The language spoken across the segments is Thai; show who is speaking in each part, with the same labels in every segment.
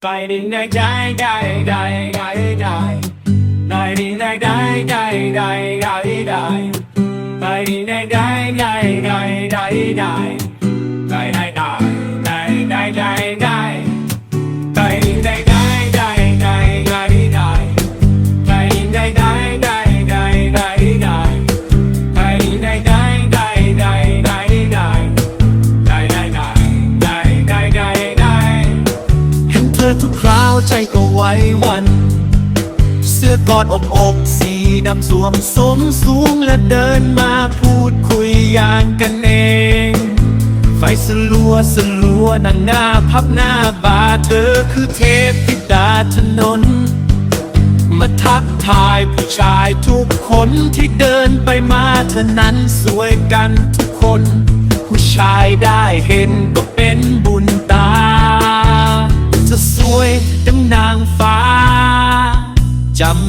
Speaker 1: Fighting the die, die, die, die, die. Fighting the die, die, die, die, die.
Speaker 2: เสื้อกอดอบอกสีดำสวมสมสูงและเดินมาพูดคุยอย่างกันเอง ไฟสลัวสลัวนั่งหน้าพับหน้าบาเธอคือเทพธิดาถนน มาทักทายผู้ชายทุกคนที่เดินไปมาเธอนั้นสวยกันทุกคน ผู้ชายได้เห็นก็เป็น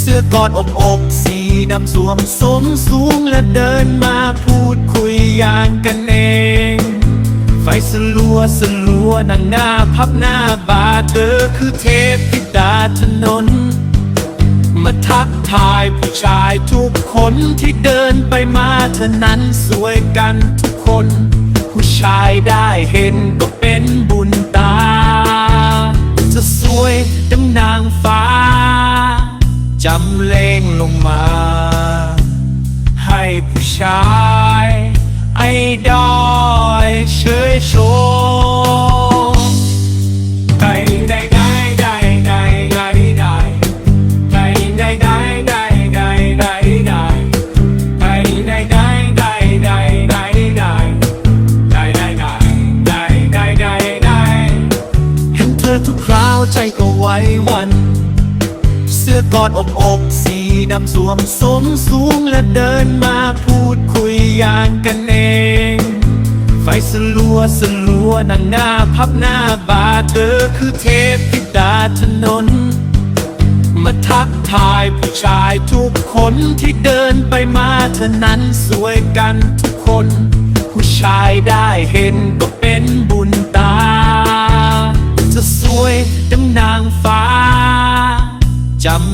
Speaker 2: เสื้อกอดอบอกสีดำสวมสมสูงและเดินมาพูดคุยอย่างกันเอง ไฟสลัวสลัวนั่งหน้าพับหน้าบาเธอคือเทพธิดาถนน มาทักทายผู้ชายทุกคนที่เดินไปมาเธอนั้นสวยกันทุกคน ผู้ชายได้เห็นก็ ก็ไวหวัน เสื้อกอดอบอกสีดำสวมสมสูงและเดินมาพูดคุยอย่างกันเอง ไฟสลัวสลัวนั่งหน้าพับหน้าบาเธอคือเทพธิดาถนน มาทักทายผู้ชายทุกคนที่เดินไปมาเธอนั้นสวยกันทุกคน ผู้ชายได้เห็นก็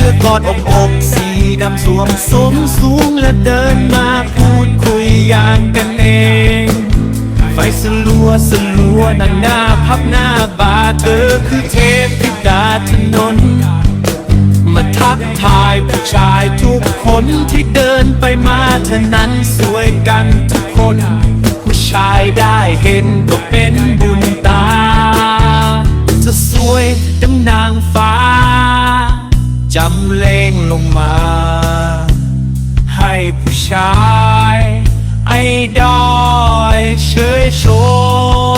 Speaker 2: สื้อกอดอบอกสีดำสวมสมสูงและเดินมาพูดคุยอย่างกันเอง ไฟสลัวสลัวนั่งหน้าพับหน้าบาเธอคือเทพธิดาถนน มาทักทายผู้ชายทุกคนที่เดินไปมาเธอนั้นสวยกันทุกคน ผู้ชายได้เห็นก็เป็นบุญำเลงลงมา ให้ผู้ชาย ไอ้ดอยเชยชม